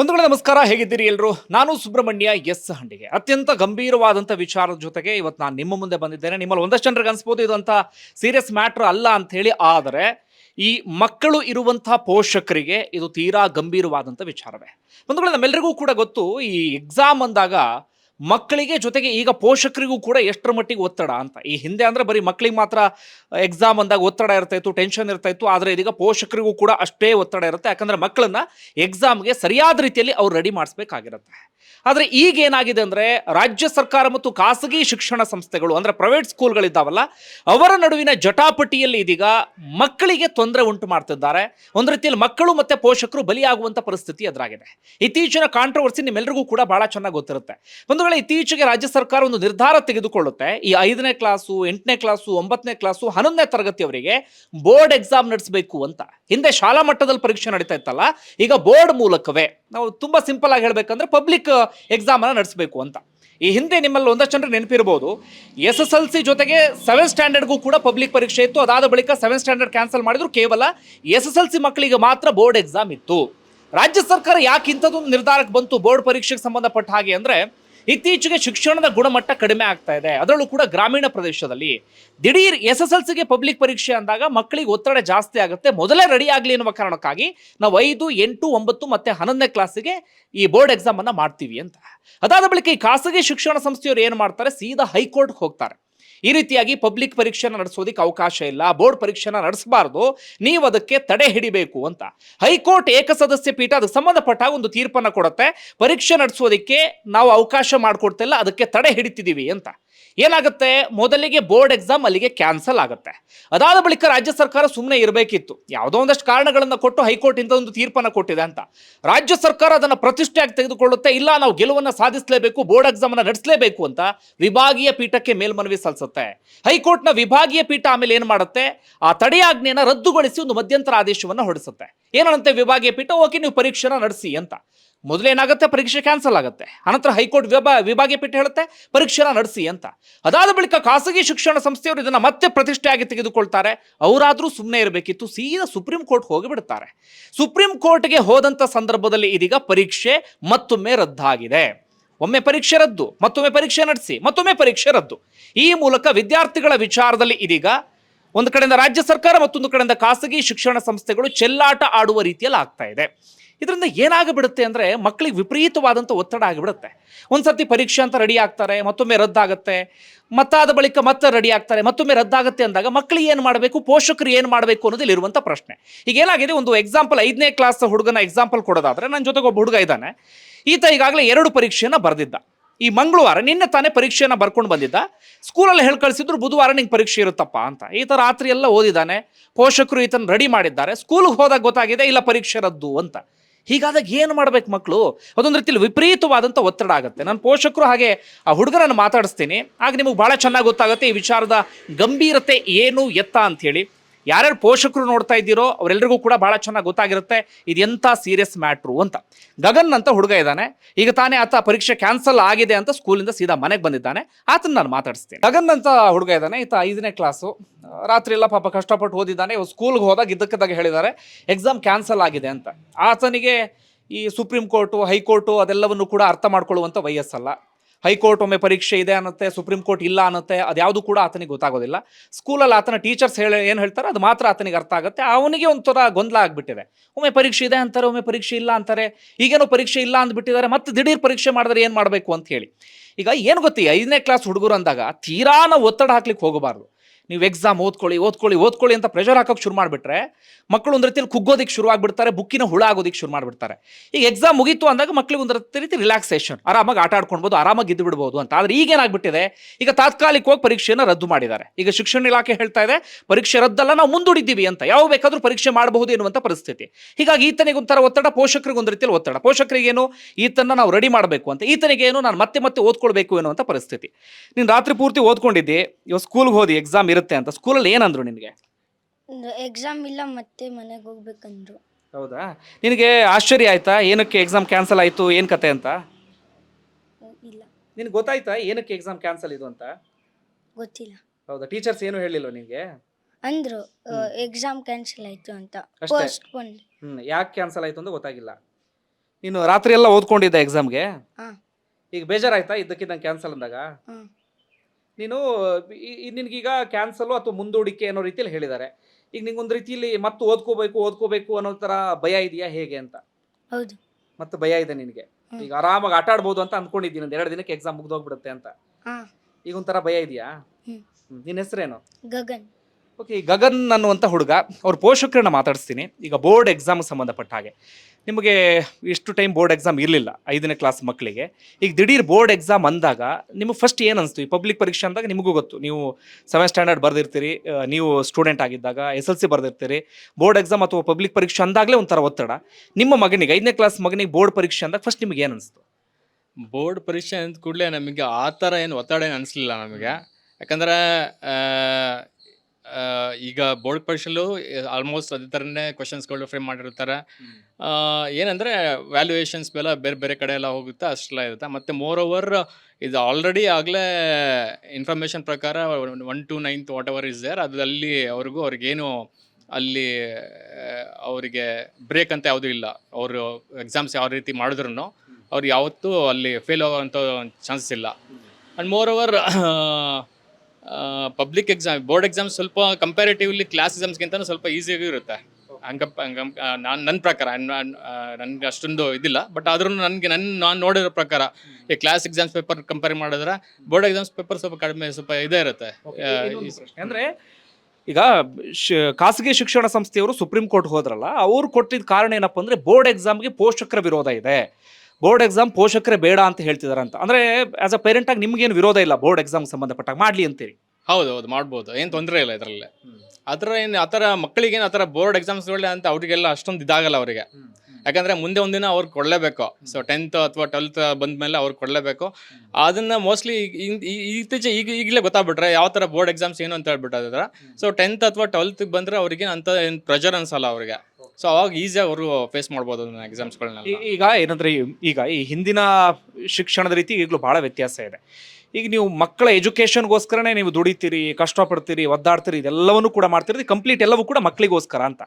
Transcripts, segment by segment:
ಬಂಧುಗಳೇ, ನಮಸ್ಕಾರ. ಹೇಗಿದ್ದೀರಿ ಎಲ್ಲರೂ ನಾನು ಸುಬ್ರಹ್ಮಣ್ಯ ಎಸ್ ಹಂಡಿಗೆ. ಅತ್ಯಂತ ಗಂಭೀರವಾದಂಥ ವಿಚಾರದ ಜೊತೆಗೆ ಇವತ್ತು ನಾನು ನಿಮ್ಮ ಮುಂದೆ ಬಂದಿದ್ದೇನೆ. ನಿಮ್ಮಲ್ಲಿ ಒಂದಷ್ಟು ಜನರಿಗೆ ಅನಿಸ್ಬೋದು ಇದಂಥ ಸೀರಿಯಸ್ ಮ್ಯಾಟ್ರ್ ಅಲ್ಲ ಅಂತ ಹೇಳಿ. ಆದರೆ ಈ ಮಕ್ಕಳು ಇರುವಂತಹ ಪೋಷಕರಿಗೆ ಇದು ತೀರಾ ಗಂಭೀರವಾದಂಥ ವಿಚಾರವೇ. ಬಂಧುಗಳು ನಮ್ಮೆಲ್ಲರಿಗೂ ಕೂಡ ಗೊತ್ತು, ಈ ಎಕ್ಸಾಮ್ ಅಂದಾಗ ಮಕ್ಕಳಿಗೆ ಜೊತೆಗೆ ಈಗ ಪೋಷಕರಿಗೂ ಕೂಡ ಎಷ್ಟರ ಮಟ್ಟಿಗೆ ಒತ್ತಡ ಅಂತ. ಈ ಹಿಂದೆ ಅಂದ್ರೆ ಬರೀ ಮಕ್ಕಳಿಗೆ ಮಾತ್ರ ಎಕ್ಸಾಮ್ ಅಂದಾಗ ಒತ್ತಡ ಇರ್ತಾ ಇತ್ತು ಟೆನ್ಷನ್ ಇರ್ತಾ ಇತ್ತು, ಆದರೆ ಇದೀಗ ಪೋಷಕರಿಗೂ ಕೂಡ ಅಷ್ಟೇ ಒತ್ತಡ ಇರುತ್ತೆ. ಯಾಕಂದ್ರೆ ಮಕ್ಕಳನ್ನ ಎಕ್ಸಾಮ್ಗೆ ಸರಿಯಾದ ರೀತಿಯಲ್ಲಿ ಅವ್ರು ರೆಡಿ ಮಾಡಿಸ್ಬೇಕಾಗಿರುತ್ತೆ. ಆದರೆ ಈಗ ಏನಾಗಿದೆ ಅಂದ್ರೆ ರಾಜ್ಯ ಸರ್ಕಾರ ಮತ್ತು ಖಾಸಗಿ ಶಿಕ್ಷಣ ಸಂಸ್ಥೆಗಳು ಅಂದ್ರೆ ಪ್ರೈವೇಟ್ ಸ್ಕೂಲ್ಗಳಿದ್ದಾವಲ್ಲ ಅವರ ನಡುವಿನ ಜಟಾಪಟಿಯಲ್ಲಿ ಇದೀಗ ಮಕ್ಕಳಿಗೆ ತೊಂದರೆ ಉಂಟು ಮಾಡ್ತಿದ್ದಾರೆ. ಒಂದು ರೀತಿಯಲ್ಲಿ ಮಕ್ಕಳು ಮತ್ತೆ ಪೋಷಕರು ಬಲಿಯಾಗುವಂಥ ಪರಿಸ್ಥಿತಿ ಎದುರಾಗಿದೆ. ಇತ್ತೀಚಿನ ಕಾಂಟ್ರವರ್ಸಿ ನಿಮ್ಮೆಲ್ಲರಿಗೂ ಕೂಡ ಭಾಳ ಚೆನ್ನಾಗಿ ಗೊತ್ತಿರುತ್ತೆ. ಒಂದು ವೇಳೆ ಇತ್ತೀಚೆಗೆ ರಾಜ್ಯ ಸರ್ಕಾರ ಒಂದು ನಿರ್ಧಾರ ತೆಗೆದುಕೊಳ್ಳುತ್ತೆ. ಈ ಐದನೇ ಕ್ಲಾಸು, ಎಂಟನೇ ಕ್ಲಾಸು, ಒಂಬತ್ತನೇ ಕ್ಲಾಸು, ಹನ್ನೊಂದನೇ ತರಗತಿಯವರಿಗೆ ಬೋರ್ಡ್ ಎಕ್ಸಾಮ್ ನಡೆಸಬೇಕು ಅಂತ. ಹಿಂದೆ ಶಾಲಾ ಮಟ್ಟದಲ್ಲಿ ಪರೀಕ್ಷೆ ನಡೀತಾ ಇತ್ತಲ್ಲ, ಈಗ ಬೋರ್ಡ್ ಮೂಲಕವೇ ನಾವು ತುಂಬಾ ಸಿಂಪಲ್ ಆಗಿ ಹೇಳ್ಬೇಕಂದ್ರೆ ಪಬ್ಲಿಕ್ ಎಕ್ಸಾಮ್ ಅನ್ನ ನಡೆಸಬೇಕು ಅಂತ. ಈ ಹಿಂದೆ ನಿಮ್ಮಲ್ಲಿ ಒಂದಷ್ಟು ಜನರು ನೆನಪಿರ್ಬೋದು ಎಸ್ ಎಸ್ ಎಲ್ ಸಿ ಜೊತೆಗೆ ಸೆವೆನ್ ಸ್ಟ್ಯಾಂಡರ್ಡ್ಗೂ ಕೂಡ ಪಬ್ಲಿಕ್ ಪರೀಕ್ಷೆ ಇತ್ತು. ಅದಾದ ಬಳಿಕ ಸೆವೆನ್ ಸ್ಟ್ಯಾಂಡರ್ಡ್ ಕ್ಯಾನ್ಸಲ್ ಮಾಡಿದ್ರು. ಕೇವಲ ಎಸ್ ಎಸ್ ಎಲ್ ಸಿ ಮಕ್ಕಳಿಗೆ ಮಾತ್ರ ಬೋರ್ಡ್ ಎಕ್ಸಾಮ್ ಇತ್ತು. ರಾಜ್ಯ ಸರ್ಕಾರ ಯಾಕೆ ಇಂಥದ್ದೊಂದು ನಿರ್ಧಾರಕ್ಕೆ ಬಂತು? ಬೋರ್ಡ್ ಪರೀಕ್ಷೆಗೆ ಸಂಬಂಧಪಟ್ಟ ಹಾಗೆ ಅಂದ್ರೆ ಇತ್ತೀಚೆಗೆ ಶಿಕ್ಷಣದ ಗುಣಮಟ್ಟ ಕಡಿಮೆ ಆಗ್ತಾ ಇದೆ. ಅದರಲ್ಲೂ ಕೂಡ ಗ್ರಾಮೀಣ ಪ್ರದೇಶದಲ್ಲಿ ದಿಢೀರ್ ಎಸ್ ಎಸ್ ಎಲ್ ಸಿಗೆ ಪಬ್ಲಿಕ್ ಪರೀಕ್ಷೆ ಅಂದಾಗ ಮಕ್ಕಳಿಗೆ ಒತ್ತಡ ಜಾಸ್ತಿ ಆಗುತ್ತೆ. ಮೊದಲೇ ರೆಡಿ ಆಗಲಿ ಎನ್ನುವ ಕಾರಣಕ್ಕಾಗಿ ನಾವು ಐದು, ಎಂಟು, ಒಂಬತ್ತು ಮತ್ತೆ ಹನ್ನೊಂದನೇ ಕ್ಲಾಸಿಗೆ ಈ ಬೋರ್ಡ್ ಎಕ್ಸಾಮ್ ಅನ್ನ ಮಾಡ್ತೀವಿ ಅಂತ. ಅದಾದ ಬಳಿಕ ಈ ಖಾಸಗಿ ಶಿಕ್ಷಣ ಸಂಸ್ಥೆಯವರು ಏನು ಮಾಡ್ತಾರೆ? ಸೀದಾ ಹೈಕೋರ್ಟ್ ಹೋಗ್ತಾರೆ. ಈ ರೀತಿಯಾಗಿ ಪಬ್ಲಿಕ್ ಪರೀಕ್ಷೆನ ನಡೆಸೋದಕ್ಕೆ ಅವಕಾಶ ಇಲ್ಲ, ಬೋರ್ಡ್ ಪರೀಕ್ಷೆನ ನಡೆಸಬಾರ್ದು, ನೀವು ಅದಕ್ಕೆ ತಡೆ ಹಿಡಿಬೇಕು ಅಂತ. ಹೈಕೋರ್ಟ್ ಏಕಸದಸ್ಯ ಪೀಠ ಅದಕ್ಕೆ ಸಂಬಂಧಪಟ್ಟ ಒಂದು ತೀರ್ಪನ್ನು ಕೊಡುತ್ತೆ. ಪರೀಕ್ಷೆ ನಡೆಸೋದಕ್ಕೆ ನಾವು ಅವಕಾಶ ಮಾಡಿಕೊಡ್ತಿಲ್ಲ, ಅದಕ್ಕೆ ತಡೆ ಹಿಡಿತಿದ್ದೀವಿ ಅಂತ. ಏನಾಗುತ್ತೆ? ಮೊದಲಿಗೆ ಬೋರ್ಡ್ ಎಕ್ಸಾಮ್ ಅಲ್ಲಿಗೆ ಕ್ಯಾನ್ಸಲ್ ಆಗುತ್ತೆ. ಅದಾದ ಬಳಿಕ ರಾಜ್ಯ ಸರ್ಕಾರ ಸುಮ್ಮನೆ ಇರಬೇಕಿತ್ತು. ಯಾವುದೋ ಒಂದಷ್ಟು ಕಾರಣಗಳನ್ನು ಕೊಟ್ಟು ಹೈಕೋರ್ಟ್ ಇಂಥ ಒಂದು ತೀರ್ಪನ್ನು ಕೊಟ್ಟಿದೆ ಅಂತ. ರಾಜ್ಯ ಸರ್ಕಾರ ಅದನ್ನು ಪ್ರತಿಷ್ಠೆಯಾಗಿ ತೆಗೆದುಕೊಳ್ಳುತ್ತೆ. ಇಲ್ಲ, ನಾವು ಗೆಲುವನ್ನು ಸಾಧಿಸಲೇಬೇಕು, ಬೋರ್ಡ್ ಎಕ್ಸಾಮ್ ಅನ್ನು ನಡೆಸಲೇಬೇಕು ಅಂತ ವಿಭಾಗೀಯ ಪೀಠಕ್ಕೆ ಮೇಲ್ಮನವಿ ಸಲ್ಲಿಸುತ್ತೆ. ಹೈಕೋರ್ಟ್ನ ವಿಭಾಗೀಯ ಪೀಠ ಆಮೇಲೆ ಏನು ಮಾಡುತ್ತೆ? ಆ ತಡೆಯಾಜ್ಞೆಯನ್ನು ರದ್ದುಗೊಳಿಸಿ ಒಂದು ಮಧ್ಯಂತರ ಆದೇಶವನ್ನು ಹೊರಡಿಸುತ್ತೆ. ಏನಂತೆ ವಿಭಾಗೀಯ ಪೀಠ? ಓಕೆ, ನೀವು ಪರೀಕ್ಷೆನ ನಡೆಸಿ ಅಂತ. ಮೊದಲೇನಾಗುತ್ತೆ ಪರೀಕ್ಷೆ ಕ್ಯಾನ್ಸಲ್ ಆಗುತ್ತೆ. ಅನಂತರ ಹೈಕೋರ್ಟ್ ವಿಭಾ, ವಿಭಾಗೀಯ ಪೀಠ ಹೇಳುತ್ತೆ ಪರೀಕ್ಷೆನ ನಡೆಸಿ ಅಂತ. ಅದಾದ ಬಳಿಕ ಖಾಸಗಿ ಶಿಕ್ಷಣ ಸಂಸ್ಥೆಯವರು ಇದನ್ನು ಮತ್ತೆ ಪ್ರತಿಷ್ಠೆಯಾಗಿ ತೆಗೆದುಕೊಳ್ತಾರೆ. ಅವರಾದರೂ ಸುಮ್ಮನೆ ಇರಬೇಕಿತ್ತು. ಸೀದಾ ಸುಪ್ರೀಂ ಕೋರ್ಟ್ ಹೋಗಿಬಿಡ್ತಾರೆ ಸುಪ್ರೀಂ ಕೋರ್ಟ್ಗೆ ಹೋದಂಥ ಸಂದರ್ಭದಲ್ಲಿ ಇದೀಗ ಪರೀಕ್ಷೆ ಮತ್ತೊಮ್ಮೆ ರದ್ದಾಗಿದೆ. ಒಮ್ಮೆ ಪರೀಕ್ಷೆ ರದ್ದು, ಮತ್ತೊಮ್ಮೆ ಪರೀಕ್ಷೆ ನಡೆಸಿ, ಮತ್ತೊಮ್ಮೆ ಪರೀಕ್ಷೆ ರದ್ದು. ಈ ಮೂಲಕ ವಿದ್ಯಾರ್ಥಿಗಳ ವಿಚಾರದಲ್ಲಿ ಇದೀಗ ಒಂದು ಕಡೆಯಿಂದ ರಾಜ್ಯ ಸರ್ಕಾರ, ಮತ್ತೊಂದು ಕಡೆಯಿಂದ ಖಾಸಗಿ ಶಿಕ್ಷಣ ಸಂಸ್ಥೆಗಳು ಚೆಲ್ಲಾಟ ಆಡುವ ರೀತಿಯಲ್ಲಿ ಆಗ್ತಾ ಇದೆ. ಇದರಿಂದ ಏನಾಗಿಬಿಡುತ್ತೆ ಅಂದರೆ ಮಕ್ಕಳಿಗೆ ವಿಪರೀತವಾದಂಥ ಒತ್ತಡ ಆಗಿಬಿಡುತ್ತೆ. ಒಂದ್ಸತಿ ಪರೀಕ್ಷೆ ಅಂತ ರೆಡಿ ಆಗ್ತಾರೆ, ಮತ್ತೊಮ್ಮೆ ರದ್ದಾಗುತ್ತೆ. ಮತ್ತಾದ ಬಳಿಕ ಮತ್ತೆ ರೆಡಿ ಆಗ್ತಾರೆ, ಮತ್ತೊಮ್ಮೆ ರದ್ದಾಗುತ್ತೆ ಅಂದಾಗ ಮಕ್ಕಳಿಗೆ ಏನು ಮಾಡಬೇಕು, ಪೋಷಕರು ಏನು ಮಾಡಬೇಕು ಅನ್ನೋದಲ್ಲಿ ಇರುವಂಥ ಪ್ರಶ್ನೆ. ಈಗ ಏನಾಗಿದೆ, ಒಂದು ಎಕ್ಸಾಂಪಲ್ ಐದನೇ ಕ್ಲಾಸ್ ಹುಡುಗನ ಎಕ್ಸಾಂಪಲ್ ಕೊಡೋದಾದರೆ ನನ್ನ ಜೊತೆಗೆ ಒಬ್ಬ ಹುಡುಗ ಇದ್ದಾನೆ. ಈತ ಈಗಾಗಲೇ ಎರಡು ಪರೀಕ್ಷೆಯನ್ನು ಬರೆದಿದ್ದ. ಈ ಮಂಗಳವಾರ ನಿನ್ನೆ ತಾನೇ ಪರೀಕ್ಷೆಯನ್ನು ಬರ್ಕೊಂಡು ಬಂದಿದ್ದ. ಸ್ಕೂಲಲ್ಲಿ ಹೇಳಿ ಕಳಿಸಿದ್ರು ಬುಧವಾರ ನಿಂಗೆ ಪರೀಕ್ಷೆ ಇರುತ್ತಪ್ಪ ಅಂತ. ಈತ ರಾತ್ರಿ ಎಲ್ಲ ಓದಿದ್ದಾನೆ ಪೋಷಕರು ಈತನ ರೆಡಿ ಮಾಡಿದ್ದಾರೆ. ಸ್ಕೂಲ್ಗೆ ಹೋದಾಗ ಗೊತ್ತಾಗಿದೆ, ಇಲ್ಲ ಪರೀಕ್ಷೆ ರದ್ದು ಅಂತ. ಹೀಗಾದಾಗ ಏನು ಮಾಡ್ಬೇಕು ಮಕ್ಕಳು ಅದೊಂದು ರೀತಿಯಲ್ಲಿ ವಿಪರೀತವಾದಂಥ ಒತ್ತಡ ಆಗುತ್ತೆ. ನಾನು ಪೋಷಕರು ಹಾಗೆ ಆ ಹುಡುಗರನ್ನು ಮಾತಾಡಿಸ್ತೀನಿ. ಆಗ ನಿಮಗೆ ಭಾಳ ಚೆನ್ನಾಗಿ ಗೊತ್ತಾಗುತ್ತೆ, ಈ ವಿಚಾರದ ಗಂಭೀರತೆ ಏನು, ಎತ್ತ ಅಂಥೇಳಿ ಯಾರ್ಯಾರು ಪೋಷಕರು ನೋಡ್ತಾ ಇದ್ದೀರೋ ಅವರೆಲ್ಲರಿಗೂ ಕೂಡ ಭಾಳ ಚೆನ್ನಾಗಿ ಗೊತ್ತಾಗಿರುತ್ತೆ ಇದು ಎಂಥ ಸೀರಿಯಸ್ ಮ್ಯಾಟ್ರು ಅಂತ. ಗಗನ್ ಅಂತ ಹುಡುಗ ಇದ್ದಾನೆ, ಈಗ ತಾನೇ ಆತ ಪರೀಕ್ಷೆ ಕ್ಯಾನ್ಸಲ್ ಆಗಿದೆ ಅಂತ ಸ್ಕೂಲಿಂದ ಸೀದಾ ಮನೆಗೆ ಬಂದಿದ್ದಾನೆ, ಆತನ ನಾನು ಮಾತಾಡಿಸ್ತೀನಿ. ಗಗನ್ ಅಂತ ಹುಡುಗ ಇದ್ದಾನೆ, ಈತ ಐದನೇ ಕ್ಲಾಸು ರಾತ್ರಿ ಎಲ್ಲ ಪಾಪ ಕಷ್ಟಪಟ್ಟು ಓದಿದ್ದಾನೆ ಸ್ಕೂಲ್ಗೆ ಹೋದಾಗ ಇದ್ದಕ್ಕಿದ್ದಾಗ ಹೇಳಿದ್ದಾರೆ ಎಕ್ಸಾಮ್ ಕ್ಯಾನ್ಸಲ್ ಆಗಿದೆ ಅಂತ. ಆತನಿಗೆ ಈ ಸುಪ್ರೀಂ ಕೋರ್ಟು, ಹೈಕೋರ್ಟು ಅದೆಲ್ಲವನ್ನು ಕೂಡ ಅರ್ಥ ಮಾಡ್ಕೊಳ್ಳುವಂಥ ವಯಸ್ಸಲ್ಲ. ಹೈಕೋರ್ಟ್ ಒಮ್ಮೆ ಪರೀಕ್ಷೆ ಇದೆ ಅನ್ನತ್ತೆ, ಸುಪ್ರೀಂ ಕೋರ್ಟ್ ಇಲ್ಲ ಅನ್ನತ್ತೆ, ಅದ್ಯಾವುದು ಕೂಡ ಆತನಿಗೆ ಗೊತ್ತಾಗೋದಿಲ್ಲ. ಸ್ಕೂಲಲ್ಲಿ ಆತನ ಟೀಚರ್ಸ್ ಹೇಳಿ, ಏನು ಹೇಳ್ತಾರೆ, ಅದು ಮಾತ್ರ ಆತನಿಗೆ ಅರ್ಥ ಆಗುತ್ತೆ. ಅವನಿಗೆ ಒಂಥರ ಗೊಂದಲ ಆಗಿಬಿಟ್ಟಿದೆ. ಒಮ್ಮೆ ಪರೀಕ್ಷೆ ಇದೆ ಅಂತಾರೆ, ಒಮ್ಮೆ ಪರೀಕ್ಷೆ ಇಲ್ಲ ಅಂತಾರೆ, ಈಗೇನೋ ಪರೀಕ್ಷೆ ಇಲ್ಲ ಅಂದ್ಬಿಟ್ಟಿದ್ದಾರೆ, ಮತ್ತೆ ದಿಢೀರ್ ಪರೀಕ್ಷೆ ಮಾಡಿದ್ರೆ ಏನು ಮಾಡಬೇಕು ಅಂತ ಹೇಳಿ. ಈಗ ಏನು ಗೊತ್ತಿ, ಐದನೇ ಕ್ಲಾಸ್ ಹುಡುಗರು ಅಂದಾಗ ತೀರಾನ ಒತ್ತಡ ಹಾಕ್ಲಿಕ್ಕೆ ಹೋಗಬಾರ್ದು. ನೀವು ಎಕ್ಸಾಮ್ ಓದ್ಕೊಳ್ಳಿ ಓದ್ಕೊಳ್ಳಿ ಓದ್ಕೊಳ್ಳಿ ಅಂತ ಪ್ರೆಷರ್ ಹಾಕೋಕೆ ಶುರು ಮಾಡಿಬಿಟ್ರೆ ಮಕ್ಕಳು ಒಂದು ರೀತಿಯಲ್ಲಿ ಕುಗ್ಗೋದಕ್ಕೆ ಶುರು ಆಗಿಬಿಡ್ತಾರೆ, ಬುಕ್ಕಿನ ಹುಳ ಆಗೋದಕ್ಕೆ ಶುರು ಮಾಡಿಬಿಡ್ತಾರೆ. ಈಗ ಎಕ್ಸಾಮ್ ಮುಗೀತು ಅಂದಾಗ ಮಕ್ಕಳಿಗೆ ಒಂದು ರೀತಿ ರಿಲ್ಯಾಕ್ಸೇಷನ್ ಆರಾಮಾಗಿ ಆಟ ಆಡ್ಕೊಳ್ಬೋದು ಆರಾಮಾಗಿ ಇದ್ದು ಬಿಡ್ಬೋದು ಅಂತ. ಆದರೆ ಈಗ ಏನಾಗ್ಬಿಟ್ಟಿದೆ, ಈಗ ತಾತ್ಕಾಲಿಕವಾಗಿ ಪರೀಕ್ಷೆಯನ್ನು ರದ್ದು ಮಾಡಿದ್ದಾರೆ. ಈಗ ಶಿಕ್ಷಣ ಇಲಾಖೆ ಹೇಳ್ತಾ ಇದೆ, ಪರೀಕ್ಷೆ ರದ್ದಲ್ಲ, ನಾವು ಮುಂದೂಡಿದ್ದೀವಿ ಅಂತ. ಯಾವ ಬೇಕಾದರೂ ಪರೀಕ್ಷೆ ಮಾಡಬಹುದು ಎನ್ನುವಂಥ ಪರಿಸ್ಥಿತಿ. ಹೀಗಾಗಿ ಈತನಿಗೆ ಒಂಥರ ಒತ್ತಡ ಪೋಷಕರಿಗೆ ಒಂದು ರೀತಿಯಲ್ಲಿ ಒತ್ತಡ. ಪೋಷಕರಿಗೇನು ಈತನ ನಾವು ರೆಡಿ ಮಾಡಬೇಕು ಅಂತ. ಈತನಿಗೆ ಏನು ನಾನು ಮತ್ತೆ ಮತ್ತೆ ಓದ್ಕೊಳ್ಬೇಕು ಎನ್ನುವಂಥ ಪರಿಸ್ಥಿತಿ. ನೀನು ರಾತ್ರಿ ಪೂರ್ತಿ ಓದ್ಕೊಂಡಿದ್ದಿ, ಇವಾಗ ಸ್ಕೂಲ್ಗೆ ಹೋದಿ ಎಕ್ಸಾಮ್ ಇರುತ್ತೆ ಅಂತ ಸ್ಕೂಲಲ್ಲಿ ಏನಂದ್ರು ನಿನಗೆ? ಎಕ್ಸಾಮ್ ಇಲ್ಲ ಮತ್ತೆ ಮನೆಗೆ ಹೋಗ್ಬೇಕಂದ್ರು. ಹೌದಾ? ನಿನಗೆ ಆಶ್ಚರ್ಯ ಆಯ್ತಾ? ಏನಕ್ಕೆ ಎಕ್ಸಾಮ್ ಕ್ಯಾನ್ಸಲ್ ಆಯ್ತು? ಏನು ಕತೆ ಅಂತ? ಇಲ್ಲ. ನಿನಗೆ ಗೊತ್ತಾಯ್ತಾ ಏನಕ್ಕೆ ಎಕ್ಸಾಮ್ ಕ್ಯಾನ್ಸಲ್ ಇದು ಅಂತ? ಗೊತ್ತಿಲ್ಲ. ಹೌದಾ? ಟೀಚರ್ಸ್ ಏನು ಹೇಳಿಲ್ವ ನಿನಗೆ? ಅಂದ್ರು ಎಕ್ಸಾಮ್ ಕ್ಯಾನ್ಸಲ್ ಆಯ್ತು ಅಂತ. ಅಷ್ಟೇ? ಪೋಸ್ಟ್ಪೋನ್ ಹ್ಞೂ ಯಾಕೆ ಕ್ಯಾನ್ಸಲ್ ಆಯ್ತು ಅಂತ ಗೊತ್ತಾಗಿಲ್ಲ. ನೀನು ರಾತ್ರಿ ಎಲ್ಲ ಓದ್ಕೊಂಡಿದ್ದೆ ಎಕ್ಸಾಮ್ಗೆ ಹಾಂ. ಈಗ ಬೇಜಾರಾಯ್ತಾ ಇದ್ದಕ್ಕಿದ್ದಂಗೆ ಕ್ಯಾನ್ಸಲ್ ಅಂದಾಗ? ಹಾಂ ನೀನು ನಿನಗೀಗ ಕ್ಯಾನ್ಸಲು ಅಥವಾ ಮುಂದೂಡಿಕೆ ಅನ್ನೋ ರೀತಿಯಲ್ಲಿ ಹೇಳಿದ್ದಾರೆ. ಈಗ ನಿಂಗೊಂದು ರೀತಿಯಲ್ಲಿ ಮತ್ತೆ ಓದ್ಕೋಬೇಕು ಓದ್ಕೋಬೇಕು ಅನ್ನೋ ಥರ ಭಯ ಇದೆಯಾ ಹೇಗೆ ಅಂತ? ಹೌದು. ಮತ್ತೆ ಭಯ ಇದೆ ನಿನಗೆ. ಈಗ ಆರಾಮಾಗಿ ಆಟ ಆಡ್ಬೋದು ಅಂತ ಅಂದ್ಕೊಂಡಿದ್ದೀನಿ ಒಂದು ಎರಡು ದಿನಕ್ಕೆ ಎಕ್ಸಾಮ್ ಮುಗ್ದೋಗ್ಬಿಡುತ್ತೆ ಅಂತ. ಈಗ ಒಂಥರ ಭಯ ಇದೆಯಾ. ನಿನ್ನ ಹೆಸರೇನು? ಗಗನ್. ಓಕೆ ಈ ಗಗನ್ ಅನ್ನುವಂಥ ಹುಡುಗ, ಅವ್ರ ಪೋಷಕರನ್ನ ಮಾತಾಡಿಸ್ತೀನಿ. ಈಗ ಬೋರ್ಡ್ ಎಕ್ಸಾಮ್ ಸಂಬಂಧಪಟ್ಟ ಹಾಗೆ. ನಿಮಗೆ ಇಷ್ಟು ಟೈಮ್ ಬೋರ್ಡ್ ಎಕ್ಸಾಮ್ ಇರಲಿಲ್ಲ, ಐದನೇ ಕ್ಲಾಸ್ ಮಕ್ಕಳಿಗೆ ಈಗ ದಿಢೀರ್ ಬೋರ್ಡ್ ಎಕ್ಸಾಮ್ ಅಂದಾಗ ನಿಮಗೆ ಫಸ್ಟ್ ಏನು ಅನಿಸ್ತು? ಈ ಪಬ್ಲಿಕ್ ಪರೀಕ್ಷೆ ಅಂದಾಗ ನಿಮಗೂ ಗೊತ್ತು. ನೀವು ಸೆವೆನ್ ಸ್ಟ್ಯಾಂಡರ್ಡ್ ಬರೆದಿರ್ತೀರಿ ನೀವು ಸ್ಟೂಡೆಂಟ್ ಆಗಿದ್ದಾಗ ಎಸ್ ಎಲ್ ಸಿ ಬರೆದಿರ್ತೀರಿ. ಬೋರ್ಡ್ ಎಕ್ಸಾಮ್ ಅಥವಾ ಪಬ್ಲಿಕ್ ಪರೀಕ್ಷೆ ಅಂದಾಗಲೇ ಒಂಥರ ಒತ್ತಡ. ನಿಮ್ಮ ಮಗನಿಗೆ, ಐದನೇ ಕ್ಲಾಸ್ ಮಗನಿಗೆ ಬೋರ್ಡ್ ಪರೀಕ್ಷೆ ಅಂದಾಗ ಫಸ್ಟ್ ನಿಮಗೆ ಏನು ಅನಿಸ್ತು? ಬೋರ್ಡ್ ಪರೀಕ್ಷೆ ಅಂದ ಕೂಡಲೇ ನಮಗೆ ಆ ಥರ ಏನು ಒತ್ತಡ ಏನು ಅನಿಸ್ಲಿಲ್ಲ ನಮಗೆ. ಯಾಕಂದರೆ ಈಗ ಬೋರ್ಡ್ ಪರೀಕ್ಷೆಲ್ಲೂ ಆಲ್ಮೋಸ್ಟ್ ಅದೇ ಥರನೇ ಕ್ವಶನ್ಸ್ಗಳು ಫ್ರೇಮ್ ಮಾಡಿರ್ತಾರೆ. ಏನಂದರೆ ವ್ಯಾಲ್ಯೂಯೇಷನ್ಸ್ ಎಲ್ಲ ಬೇರೆ ಬೇರೆ ಕಡೆ ಎಲ್ಲ ಹೋಗುತ್ತೆ ಅಷ್ಟೆಲ್ಲ ಇರುತ್ತೆ. ಮತ್ತು ಮೋರ್ ಓವರ್ ಇದು ಆಲ್ರೆಡಿ ಆಗಲೇ ಇನ್ಫಾರ್ಮೇಷನ್ ಪ್ರಕಾರ one to ninth whatever is there ಅದರಲ್ಲಿ ಅಲ್ಲಿ ಅವ್ರಿಗೂ ಅವ್ರಿಗೇನು ಅಲ್ಲಿ ಅವರಿಗೆ ಬ್ರೇಕ್ ಅಂತ ಯಾವುದೂ ಇಲ್ಲ. ಅವರು ಎಕ್ಸಾಮ್ಸ್ ಯಾವ ರೀತಿ ಮಾಡಿದ್ರು ಅವ್ರು ಯಾವತ್ತೂ ಅಲ್ಲಿ ಫೇಲ್ ಆಗೋವಂಥ ಚಾನ್ಸಸ್ ಇಲ್ಲ. And moreover public exam board exam ಸ್ವಲ್ಪ ಕಂಪ್ಯಾರಿಟಿವ್ಲಿ ಕ್ಲಾಸ್ ಎಕ್ಸಾಮ್ಸ್ಗಿಂತ ಸ್ವಲ್ಪ ಈಸಿಯಾಗೂ ಇರುತ್ತೆ. ಹಂಗ ನಾನು ನನ್ನ ಪ್ರಕಾರ ನನಗೆ ಅಷ್ಟೊಂದು ಇದಿಲ್ಲ ಬಟ್ ಆದ್ರೂ ನನಗೆ ನನ್ನ ನಾನು ನೋಡಿರೋ ಪ್ರಕಾರ ಈ ಕ್ಲಾಸ್ ಎಕ್ಸಾಮ್ಸ್ ಪೇಪರ್ ಕಂಪೇರ್ ಮಾಡಿದ್ರೆ ಬೋರ್ಡ್ ಎಕ್ಸಾಮ್ಸ್ ಪೇಪರ್ ಸ್ವಲ್ಪ ಕಡಿಮೆ ಸ್ವಲ್ಪ ಇದೇ ಇರುತ್ತೆ. ಅಂದ್ರೆ ಈಗ ಖಾಸಗಿ ಶಿಕ್ಷಣ ಸಂಸ್ಥೆಯವರು ಸುಪ್ರೀಂ ಕೋರ್ಟ್ ಹೋದ್ರಲ್ಲ ಅವ್ರು ಕೊಟ್ಟಿದ್ದ ಕಾರಣ ಏನಪ್ಪ ಅಂದ್ರೆ ಬೋರ್ಡ್ ಎಕ್ಸಾಮ್ಗೆ ಪೋಷಕರ ವಿರೋಧ ಇದೆ. ಬೋರ್ಡ್ ಎಕ್ಸಾಮ್ ಪೋಷಕರೇ ಬೇಡ ಅಂತ ಹೇಳ್ತಿದಾರೆ ಅಂತ ಅಂದ್ರೆ ಆಸ್ ಅ ಪೇರೆಂಟ್ ಆಗಿ ನಿಮ್ಗೇನು ವಿರೋಧ ಇಲ್ಲ ಬೋರ್ಡ್ ಎಕ್ಸಾಮ್ ಸಂಬಂಧಪಟ್ಟಾಗ ಮಾಡ್ಲಿ ಅಂತೀರಿ ಹೌದು ಹೌದು ಮಾಡ್ಬೋದು. ಏನು ತೊಂದರೆ ಇಲ್ಲ ಇದರಲ್ಲಿ. ಅದರ ಥರ ಏನು ಆ ಥರ ಮಕ್ಕಳಿಗೆ ಆ ಥರ ಬೋರ್ಡ್ ಎಕ್ಸಾಮ್ಸ್ಗಳೇ ಅಂತ ಅವರಿಗೆಲ್ಲ ಅಷ್ಟೊಂದು ಇದಾಗಲ್ಲ ಅವರಿಗೆ. ಯಾಕಂದ್ರೆ ಮುಂದೆ ಒಂದಿನ ಅವ್ರಿಗೆ ಕೊಡಲೇಬೇಕು. ಸೊ ಟೆಂತ್ ಅಥವಾ ಟ್ವೆಲ್ತ್ ಬಂದ್ಮೇಲೆ ಅವ್ರಿಗೆ ಕೊಡಲೇಬೇಕು. ಅದನ್ನ ಮೋಸ್ಟ್ಲಿ ಇತ್ತೀಚೆ ಈಗ ಈಗಲೇ ಗೊತ್ತಾಗ್ಬಿಟ್ರೆ ಯಾವ ಥರ ಬೋರ್ಡ್ ಎಕ್ಸಾಮ್ಸ್ ಏನು ಅಂತ ಹೇಳ್ಬಿಟ್ಟು ಸೊ ಟೆಂತ್ ಅಥವಾ ಟ್ವೆಲ್ತ್ ಬಂದರೆ ಅವರಿಗೆ ಅಂತ ಏನು ಪ್ರೆಷರ್ ಅನ್ಸಲ್ಲ ಅವ್ರಿಗೆ. ಸೊ ಅವಾಗ ಈಸಿಯಾಗಿ ಅವರು ಫೇಸ್ ಮಾಡ್ಬೋದು ಅದನ್ನ ಈ- ಈಗ ಏನಂದ್ರೆ ಈಗ ಈ ಹಿಂದಿನ ಶಿಕ್ಷಣದ ರೀತಿ ಈಗಲೂ ಬಹಳ ವ್ಯತ್ಯಾಸ ಇದೆ. ಈಗ ನೀವು ಮಕ್ಕಳ ಎಜುಕೇಶನ್ಗೋಸ್ಕರನೇ ನೀವು ದುಡಿತೀರಿ, ಕಷ್ಟಪಡ್ತೀರಿ, ಒದ್ದಾಡ್ತೀರಿ, ಇದೆಲ್ಲವನ್ನೂ ಕೂಡ ಮಾಡ್ತೀರಿ ಕಂಪ್ಲೀಟ್ ಎಲ್ಲವೂ ಕೂಡ ಮಕ್ಕಳಿಗೋಸ್ಕರ ಅಂತ.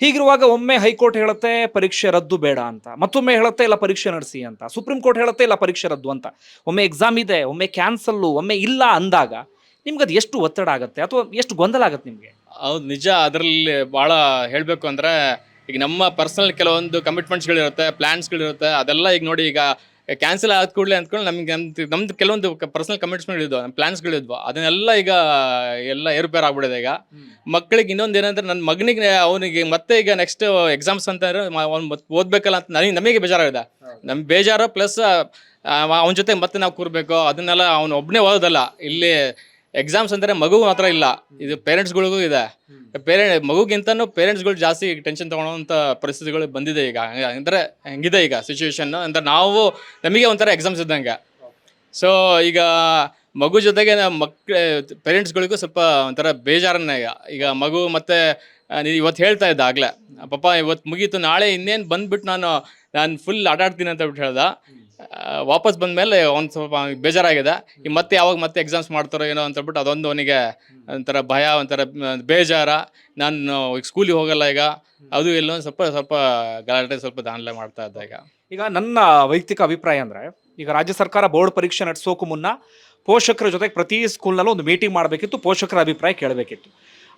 ಹೀಗಿರುವಾಗ ಒಮ್ಮೆ ಹೈಕೋರ್ಟ್ ಹೇಳುತ್ತೆ, ಪರೀಕ್ಷೆ ರದ್ದು ಬೇಡ ಅಂತ. ಮತ್ತೊಮ್ಮೆ ಹೇಳುತ್ತೆ, ಇಲ್ಲ ಪರೀಕ್ಷೆ ನಡೆಸಿ ಅಂತ. ಸುಪ್ರೀಂ ಕೋರ್ಟ್ ಹೇಳುತ್ತೆ, ಇಲ್ಲ ಪರೀಕ್ಷೆ ರದ್ದು ಅಂತ. ಒಮ್ಮೆ ಎಕ್ಸಾಮ್ ಇದೆ, ಒಮ್ಮೆ ಕ್ಯಾನ್ಸಲ್ಲು ಒಮ್ಮೆ ಇಲ್ಲ ಅಂದಾಗ ನಿಮ್ಗೆ ಅದು ಎಷ್ಟು ಒತ್ತಡ ಆಗುತ್ತೆ? ಅಥವಾ ಎಷ್ಟು ಗೊಂದಲ ಆಗುತ್ತೆ ನಿಮಗೆ? ಹೌದು ನಿಜ. ಅದರಲ್ಲಿ ಭಾಳ ಹೇಳಬೇಕು ಅಂದರೆ ಈಗ ನಮ್ಮ ಪರ್ಸನಲ್ ಕೆಲವೊಂದು ಕಮಿಟ್ಮೆಂಟ್ಸ್ಗಳಿರುತ್ತೆ ಪ್ಲ್ಯಾನ್ಸ್ಗಳಿರುತ್ತೆ ಅದೆಲ್ಲ ಈಗ ನೋಡಿ ಈಗ ಕ್ಯಾನ್ಸಲ್ ಆದ ಕೂಡಲೇ ಅಂದ್ಕೊಂಡು ನಮ್ಗೆ ನಮ್ದು ಕೆಲವೊಂದು ಪರ್ಸನಲ್ ಕಮಿಟ್ಸ್ಗಳಿದ್ವು ಇದ್ವು ನಮ್ಮ ಪ್ಲ್ಯಾನ್ಸ್ಗಳಿದ್ವು ಅದನ್ನೆಲ್ಲ ಈಗ ಎಲ್ಲ ಏರ್ಪೇರ್ ಆಗ್ಬಿಡಿದೆ ಈಗ. ಮಕ್ಕಳಿಗೆ ಇನ್ನೊಂದು ಏನಂದ್ರೆ ನನ್ನ ಮಗನಿಗೆ ಅವನಿಗೆ ಮತ್ತೆ ಈಗ ನೆಕ್ಸ್ಟ್ ಎಕ್ಸಾಮ್ಸ್ ಅಂತಂದ್ರೆ ಅವ್ನು ಓದ್ಬೇಕಲ್ಲ ಅಂತ ನನಗೆ ನಮಗೆ ಬೇಜಾರಾಗಿದೆ. ನಮ್ಮ ಬೇಜಾರು ಪ್ಲಸ್ ಅವನ ಜೊತೆ ಮತ್ತೆ ನಾವು ಕೂರ್ಬೇಕು ಅದನ್ನೆಲ್ಲ ಅವನು ಒಬ್ಬನೇ ಓದೋದಲ್ಲ. ಇಲ್ಲಿ ಎಕ್ಸಾಮ್ಸ್ ಅಂದರೆ ಮಗು ಮಾತ್ರ ಇಲ್ಲ. ಇದು ಪೇರೆಂಟ್ಸ್ಗಳಿಗೂ ಇದೆ. ಪೇರೆಂಟ್ ಮಗುಗಿಂತನೂ ಪೇರೆಂಟ್ಸ್ಗಳು ಜಾಸ್ತಿ ಟೆನ್ಷನ್ ತೊಗೊಳೋಂಥ ಪರಿಸ್ಥಿತಿಗಳು ಬಂದಿದೆ ಈಗ. ಅಂದರೆ ಹೆಂಗಿದೆ ಈಗ ಸಿಚುವೇಶನ್ ಅಂದ್ರೆ ನಾವು ನಮಗೆ ಒಂಥರ ಎಕ್ಸಾಮ್ಸ್ ಇದ್ದಂಗೆ. ಸೊ ಈಗ ಮಗು ಜೊತೆಗೆ ಮಕ್ಳ ಪೇರೆಂಟ್ಸ್ಗಳಿಗೂ ಸ್ವಲ್ಪ ಒಂಥರ ಬೇಜಾರನ್ನ ಈಗ. ಈಗ ಮಗು ಮತ್ತೆ ನೀವು ಇವತ್ತು ಹೇಳ್ತಾ ಇದ್ದ ಆಗ್ಲೇ. ಪಾಪ ಇವತ್ತು ಮುಗೀತು ನಾಳೆ ಇನ್ನೇನು ಬಂದ್ಬಿಟ್ಟು ನಾನು ನಾನು ಫುಲ್ ಆಟಾಡ್ತೀನಿ ಅಂತ ಬಿಟ್ಟು ಹೇಳ್ದ. ವಾಪಸ್ ಬಂದಮೇಲೆ ಒಂದು ಸ್ವಲ್ಪ ಬೇಜಾರಾಗಿದೆ. ಈ ಮತ್ತೆ ಯಾವಾಗ ಮತ್ತೆ ಎಕ್ಸಾಮ್ಸ್ ಮಾಡ್ತಾರೋ ಏನೋ ಅಂತ ಹೇಳ್ಬಿಟ್ಟು ಅದೊಂದು ಅವನಿಗೆ ಒಂಥರ ಭಯ, ಒಂಥರ ಬೇಜಾರ. ನಾನು ಈಗ ಸ್ಕೂಲಿಗೆ ಹೋಗಲ್ಲ ಈಗ. ಅದು ಎಲ್ಲೋ ಸ್ವಲ್ಪ ಸ್ವಲ್ಪ ಗಲಾಟೆ, ಸ್ವಲ್ಪ ದಾನ್ಲೆ ಮಾಡ್ತಾ ಇದ್ದ ಈಗ. ಈಗ ನನ್ನ ವೈಯಕ್ತಿಕ ಅಭಿಪ್ರಾಯ ಅಂದ್ರೆ, ಈಗ ರಾಜ್ಯ ಸರ್ಕಾರ ಬೋರ್ಡ್ ಪರೀಕ್ಷೆ ನಡೆಸೋಕು ಮುನ್ನ ಪೋಷಕರ ಜೊತೆಗೆ ಪ್ರತಿ ಸ್ಕೂಲ್ನಲ್ಲೂ ಒಂದು ಮೀಟಿಂಗ್ ಮಾಡಬೇಕಿತ್ತು, ಪೋಷಕರ ಅಭಿಪ್ರಾಯ ಕೇಳಬೇಕಿತ್ತು.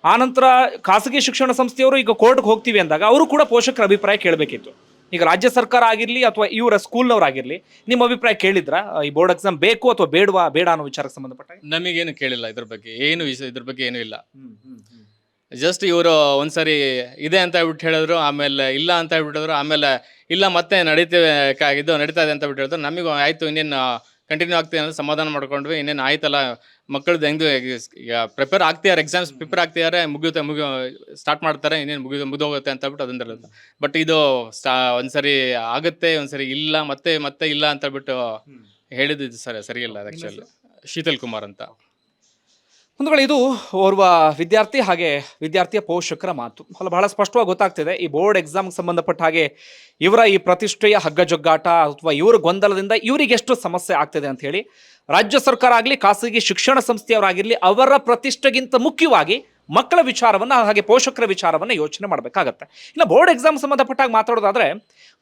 ಆನಂತರ ಖಾಸಗಿ ಶಿಕ್ಷಣ ಸಂಸ್ಥೆಯವರು ಈಗ ಕೋರ್ಟ್ಗೆ ಹೋಗ್ತೀವಿ ಅಂದಾಗ, ಅವರು ಕೂಡ ಪೋಷಕರ ಅಭಿಪ್ರಾಯ ಕೇಳಬೇಕಿತ್ತು. ಈಗ ರಾಜ್ಯ ಸರ್ಕಾರ ಆಗಿರಲಿ ಅಥವಾ ಇವರ ಸ್ಕೂಲ್ನವರಾಗಿರಲಿ ನಿಮ್ಮ ಅಭಿಪ್ರಾಯ ಕೇಳಿದ್ರ? ಈ ಬೋರ್ಡ್ ಎಕ್ಸಾಮ್ ಬೇಕು ಅಥವಾ ಬೇಡವಾ ಬೇಡ ಅನ್ನೋ ವಿಚಾರಕ್ಕೆ ಸಂಬಂಧಪಟ್ಟ ನಮಗೇನು ಕೇಳಿಲ್ಲ ಇದ್ರ ಬಗ್ಗೆ ಏನು ಇದ್ರ ಬಗ್ಗೆ ಏನೂ ಇಲ್ಲ. ಜಸ್ಟ್ ಇವರು ಒಂದ್ಸರಿ ಇದೆ ಅಂತ ಹೇಳ್ಬಿಟ್ಟು ಹೇಳಿದ್ರು ಆಮೇಲೆ ಇಲ್ಲ ಅಂತ ಹೇಳ್ಬಿಟ್ಟಿದ್ರು ಆಮೇಲೆ ಇಲ್ಲ ಮತ್ತೆ ನಡೀತೇವೆ ಕ- ಇದು ನಡೀತಾ ಇದೆ ಅಂತ ಬಿಟ್ಟು ಹೇಳಿದ್ರು ನಮಗೂ ಆಯ್ತು ಇನ್ನೇನು ಕಂಟಿನ್ಯೂ ಆಗ್ತೀನಿ ಸಮಾಧಾನ ಮಾಡ್ಕೊಂಡ್ವಿ. ಇನ್ನೇನು ಆಯ್ತಲ್ಲ ಮಕ್ಕಳದ್ದು ಹೆಂಗ್ ಈಗ ಪ್ರಿಪೇರ್ ಆಗ್ತಿದ್ದಾರೆ ಎಕ್ಸಾಮ್ಸ್ ಪ್ರಿಪೇರ್ ಆಗ್ತಿದ್ದಾರೆ ಮುಗಿಯುತ್ತೆ ಮುಗಿ ಸ್ಟಾರ್ಟ್ ಮಾಡ್ತಾರೆ ಇನ್ನೇನು ಮುಗಿದು ಮುಗಿದೋಗುತ್ತೆ ಅಂತ ಹೇಳ್ಬಿಟ್ಟು ಅದಂದ್ರೆ ಬಟ್ ಇದು ಸ್ಟಾ ಒಂದ್ಸರಿ ಆಗುತ್ತೆ ಒಂದ್ಸರಿ ಇಲ್ಲ ಮತ್ತೆ ಮತ್ತೆ ಇಲ್ಲ ಅಂತ ಹೇಳ್ಬಿಟ್ಟು ಹೇಳಿದ್ದು ಸರ್ ಸರಿ ಇಲ್ಲ ಆ್ಯಕ್ಚುಲಿ ಶೀತಲ್ ಕುಮಾರ್ ಅಂತ. ಒಂದು ಇದು ಓರ್ವ ವಿದ್ಯಾರ್ಥಿ ಹಾಗೆ ವಿದ್ಯಾರ್ಥಿಯ ಪೋಷಕರ ಮಾತು. ಅಲ್ಲಿ, ಬಹಳ ಸ್ಪಷ್ಟವಾಗಿ ಗೊತ್ತಾಗ್ತಿದೆ. ಈ ಬೋರ್ಡ್ ಎಕ್ಸಾಮ್ಗೆ ಸಂಬಂಧಪಟ್ಟ ಹಾಗೆ ಇವರ ಈ ಪ್ರತಿಷ್ಠೆಯ ಹಗ್ಗಜೊಗ್ಗಾಟ ಅಥವಾ ಇವರ ಗೊಂದಲದಿಂದ ಇವರಿಗೆ ಎಷ್ಟು ಸಮಸ್ಯೆ ಆಗ್ತಿದೆ ಅಂತ ಹೇಳಿ, ರಾಜ್ಯ ಸರ್ಕಾರ ಆಗಲಿ, ಖಾಸಗಿ ಶಿಕ್ಷಣ ಸಂಸ್ಥೆಯವರಾಗಿರಲಿ, ಅವರ ಪ್ರತಿಷ್ಠೆಗಿಂತ ಮುಖ್ಯವಾಗಿ ಮಕ್ಕಳ ವಿಚಾರವನ್ನು ಹಾಗೆ ಪೋಷಕರ ವಿಚಾರವನ್ನು ಯೋಚನೆ ಮಾಡಬೇಕಾಗತ್ತೆ. ಇನ್ನು ಬೋರ್ಡ್ ಎಕ್ಸಾಮ್ ಸಂಬಂಧಪಟ್ಟಾಗ ಮಾತಾಡೋದಾದ್ರೆ,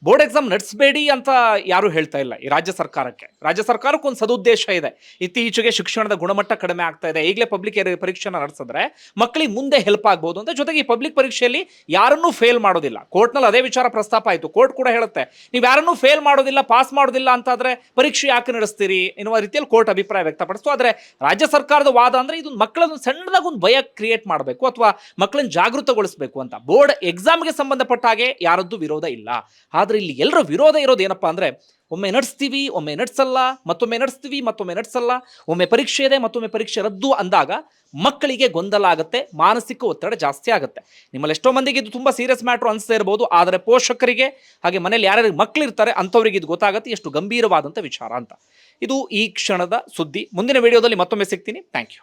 ಬೋರ್ಡ್ ಎಕ್ಸಾಮ್ ನಡೆಸಬೇಡಿ ಅಂತ ಯಾರು ಹೇಳ್ತಾ ಇಲ್ಲ ಈ ರಾಜ್ಯ ಸರ್ಕಾರಕ್ಕೆ. ರಾಜ್ಯ ಸರ್ಕಾರಕ್ಕೂ ಒಂದು ಸದುದ್ದೇಶ ಇದೆ. ಇತ್ತೀಚೆಗೆ ಶಿಕ್ಷಣದ ಗುಣಮಟ್ಟ ಕಡಿಮೆ ಆಗ್ತಾ ಇದೆ. ಈಗಲೇ ಪಬ್ಲಿಕ್ ಪರೀಕ್ಷೆನ ನಡೆಸಿದ್ರೆ ಮಕ್ಕಳಿಗೆ ಮುಂದೆ ಹೆಲ್ಪ್ ಆಗ್ಬೋದು ಅಂತ ಜೊತೆಗೆ ಈ ಪಬ್ಲಿಕ್ ಪರೀಕ್ಷೆಯಲ್ಲಿ ಯಾರನ್ನೂ ಫೇಲ್ ಮಾಡೋದಿಲ್ಲ. ಕೋರ್ಟ್ನಲ್ಲಿ ಅದೇ ವಿಚಾರ ಪ್ರಸ್ತಾಪ ಆಯಿತು. ಕೋರ್ಟ್ ಕೂಡ ಹೇಳುತ್ತೆ, ನೀವು ಯಾರನ್ನೂ ಫೇಲ್ ಮಾಡೋದಿಲ್ಲ ಪಾಸ್ ಮಾಡೋದಿಲ್ಲ ಅಂತಾದರೆ ಪರೀಕ್ಷೆ ಯಾಕೆ ನಡೆಸ್ತೀರಿ? ಎನ್ನುವ ರೀತಿಯಲ್ಲಿ ಕೋರ್ಟ್ ಅಭಿಪ್ರಾಯ ವ್ಯಕ್ತಪಡಿಸ್ತು. ಆದರೆ ರಾಜ್ಯ ಸರ್ಕಾರದ ವಾದ ಅಂದರೆ ಇದು ಮಕ್ಕಳನ್ನು ಸಣ್ಣದಾಗ ಒಂದು ಭಯ ಕ್ರಿಯೇಟ್ ಮಾಡಬೇಕು ಅಥವಾ ಮಕ್ಕಳನ್ನ ಜಾಗೃತಗೊಳಿಸಬೇಕು ಅಂತ. ಬೋರ್ಡ್ ಎಕ್ಸಾಮ್ಗೆ ಸಂಬಂಧಪಟ್ಟ ಹಾಗೆ ಯಾರದ್ದು ವಿರೋಧ ಇಲ್ಲ. ಆದರೆ ಇಲ್ಲಿ ಎಲ್ಲರ ವಿರೋಧ ಇರೋದು ಏನಪ್ಪಾ ಅಂದ್ರೆ, ಒಮ್ಮೆ ನಡೆಸ್ತೀವಿ, ಒಮ್ಮೆ ನಡೆಸಲ್ಲ, ಮತ್ತೊಮ್ಮೆ ನಡೆಸ್ತೀವಿ, ಮತ್ತೊಮ್ಮೆ ನಡೆಸಲ್ಲ, ಒಮ್ಮೆ ಪರೀಕ್ಷೆ ಇದೆ, ಮತ್ತೊಮ್ಮೆ ಪರೀಕ್ಷೆ ರದ್ದು ಅಂದಾಗ ಮಕ್ಕಳಿಗೆ ಗೊಂದಲ ಆಗುತ್ತೆ, ಮಾನಸಿಕ ಒತ್ತಡ ಜಾಸ್ತಿ ಆಗುತ್ತೆ. ನಿಮ್ಮಲ್ಲಿ ಎಷ್ಟೋ ಮಂದಿಗೆ ಇದು ತುಂಬಾ ಸೀರಿಯಸ್ ಮ್ಯಾಟ್ರು ಅನಿಸ್ತಾ ಇರ್ಬೋದು, ಆದರೆ ಪೋಷಕರಿಗೆ ಹಾಗೆ ಮನೇಲಿ ಯಾರ್ಯಾರು ಮಕ್ಕಳಿರ್ತಾರೆ ಅಂಥವ್ರಿಗೆ ಇದು ಗೊತ್ತಾಗುತ್ತೆ, ಎಷ್ಟು ಗಂಭೀರವಾದಂಥ ವಿಚಾರ ಅಂತ. ಇದು ಈ ಕ್ಷಣದ ಸುದ್ದಿ. ಮುಂದಿನ ವಿಡಿಯೋದಲ್ಲಿ ಮತ್ತೊಮ್ಮೆ ಸಿಗ್ತೀನಿ. Thank you